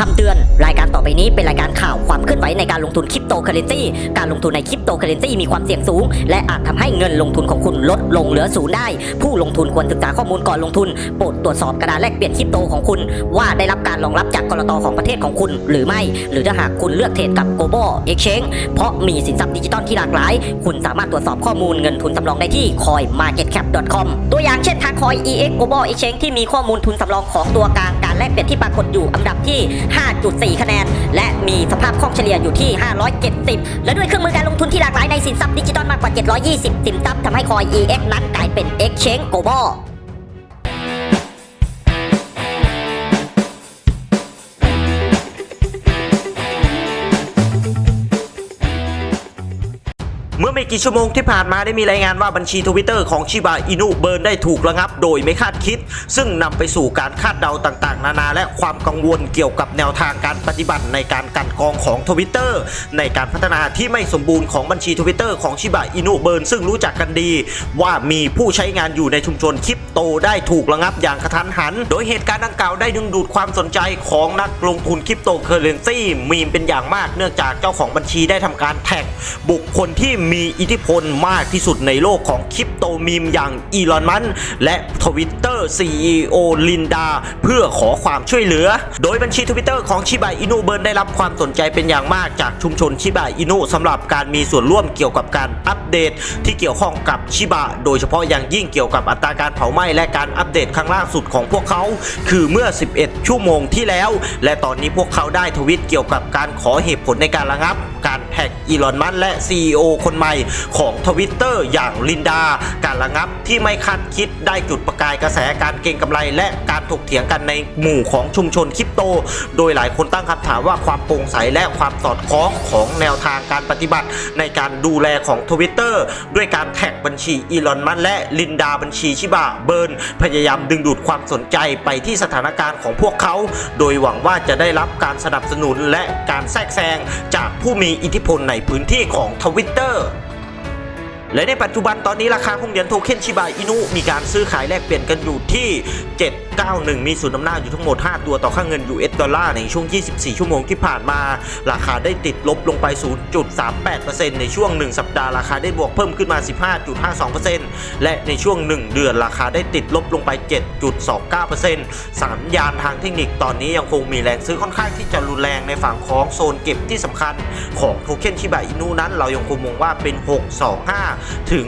คำเตือน รายการต่อไปนี้เป็นรายการข่าวความเคลื่อนไหวในการลงทุนคริปโตเคอเรนซีการลงทุนในคริปโตเคอเรนซีมีความเสี่ยงสูง และอาจทำให้เงินลงทุนของคุณลดลงเหลือศูนย์ได้ ผู้ลงทุนควรศึกษาข้อมูลก่อนลงทุน โปรดตรวจสอบกระดาษแลกเปลี่ยนคริปโตของคุณ ว่าได้รับการรองรับจากกรตของประเทศของคุณ หรือไม่ หรือถ้าหากคุณเลือกเทรดกับ Global Exchange เพราะมีสินทรัพย์ดิจิตอลที่หลากหลาย คุณสามารถตรวจสอบข้อมูลเงินทุนสำรองได้ที่ coinmarketcap.com ตัวอย่างเช่นทาง Coin EX Global Exchange ที่มีข้อมูลทุนสำรองของตัวกลางการแลกเปลี่ยนที่ปรากฏอยู่อันดับที่5.4 คะแนน และมีสภาพคล่องเฉลี่ยอยู่ที่ 570 และด้วยเครื่องมือการลงทุนที่หลากหลายในสินทรัพย์ดิจิตอลมากกว่า 720 สินทรัพย์ทำให้คอย EX นั้นกลายเป็น Exchange Global ไม่กี่ชั่วโมงที่ผ่านมาได้มีรายงานว่าบัญชีทวิตเตอร์ของชิบาอินุเบิร์นได้ถูกระงับโดยไม่คาดคิด ซึ่งนำไปสู่การคาดเดาต่างๆ นานาและความกังวลเกี่ยวกับแนวทางการปฏิบัติในการกันกรองของทวิตเตอร์ในการพัฒนาที่ไม่สมบูรณ์ของบัญชีทวิตเตอร์ของชิบาอินุเบิร์นซึ่งรู้จักกันดี ว่ามีผู้ใช้งานอยู่ในชุมชนคริปโตได้ถูกระงับอย่างกระทันหัน โดยเหตุการณ์ดังกล่าวได้ดึงดูดความสนใจของนักลงทุนคริปโตเคอเรนซีมีมเป็นอย่างมากเนื่องจากเจ้าของบัญชีได้ทำการแท็กบุคคลที่มีอิทธิพลมากที่สุดในโลกของคริปโตมีมอย่างอีลอนมัสและทวิตเตอร์ CEO ลินดา เพื่อขอความช่วยเหลือ โดยบัญชีทวิตเตอร์ของชิบาอินุเบิร์นได้รับความสนใจเป็นอย่างมากจากชุมชนชิบาอินุสำหรับการมีส่วนร่วมเกี่ยวกับการอัปเดต ที่เกี่ยวข้องกับชิบะ โดยเฉพาะอย่างยิ่งเกี่ยวกับอัตราการเผาไหม้และการอัปเดตครั้งล่าสุดของพวกเขา คือเมื่อ 11 ชั่วโมงที่แล้ว และตอนนี้พวกเขาได้ทวิตเกี่ยวกับการขอเหตุผลในการระงับ การแท็กอีลอนมัสและ CEO คนใหม่ของทวิตเตอร์อย่างลินดา การระงับที่ไม่คาดคิดได้จุดประกายกระแสการเก็งกำไร และการถกเถียงกันในหมู่ของชุมชนคริปโต โดยหลายคนตั้งคำถามว่าความโปร่งใสและความสอดคล้องของแนวทางการปฏิบัติ ในการดูแลของทวิตเตอร์ด้วยการแท็กบัญชีอีลอนมัสและลินดาบัญชีชิบะเบิร์นพยายามดึงดูดความสนใจไปที่สถานการณ์ของพวกเขา โดยหวังว่าจะได้รับการสนับสนุนและการแทรกแซงจากผู้มีอิทธิพลในพื้นที่ของทวิตเตอร์ และในปัจจุบันตอนนี้ราคาของเหรียญโทเค็นชิบาอินุมีการซื้อขายแลกเปลี่ยนกันอยู่ที่ 791 มีศูนย์อำนาอยู่ทั้งหมด 5 ตัวต่อค่าเงิน US ดอลลาร์ในช่วง 24 ชั่วโมงที่ผ่านมา ราคาได้ติดลบลงไป 0.38%ในช่วง 1 สัปดาห์ราคาได้บวกเพิ่มขึ้นมา 15.52%และในช่วง 1 เดือนราคาได้ติดลบลงไป 7.29%สัญญาณทางเทคนิคตอนนี้ยังคงมีแรงซื้อค่อนข้างที่จะรุนแรงในฝั่งของโซนเก็บที่สำคัญของโทเค็นชิบะอินุนั้น เรายังคงมองว่าเป็น 625ถึง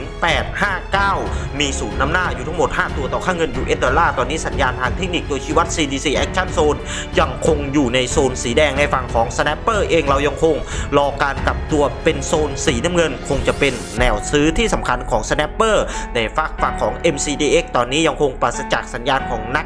859 มีศูนย์นำหน้าอยู่ทั้งหมด 5 ตัวต่อค่าเงิน US ดอลลาร์ ตอนนี้สัญญาณทางเทคนิคโดยชี้วัด CDC Action Zone ยังคงอยู่ในโซนสีแดงในฝั่งของ Snapper เองเรายังคงรอการกลับตัวเป็นโซนสีน้ำเงิน คงจะเป็นแนวซื้อที่สำคัญของ Snapper ในฝั่งฝั่งของ MCDX ตอนนี้ยังคงปราศจากสัญญาณของนัก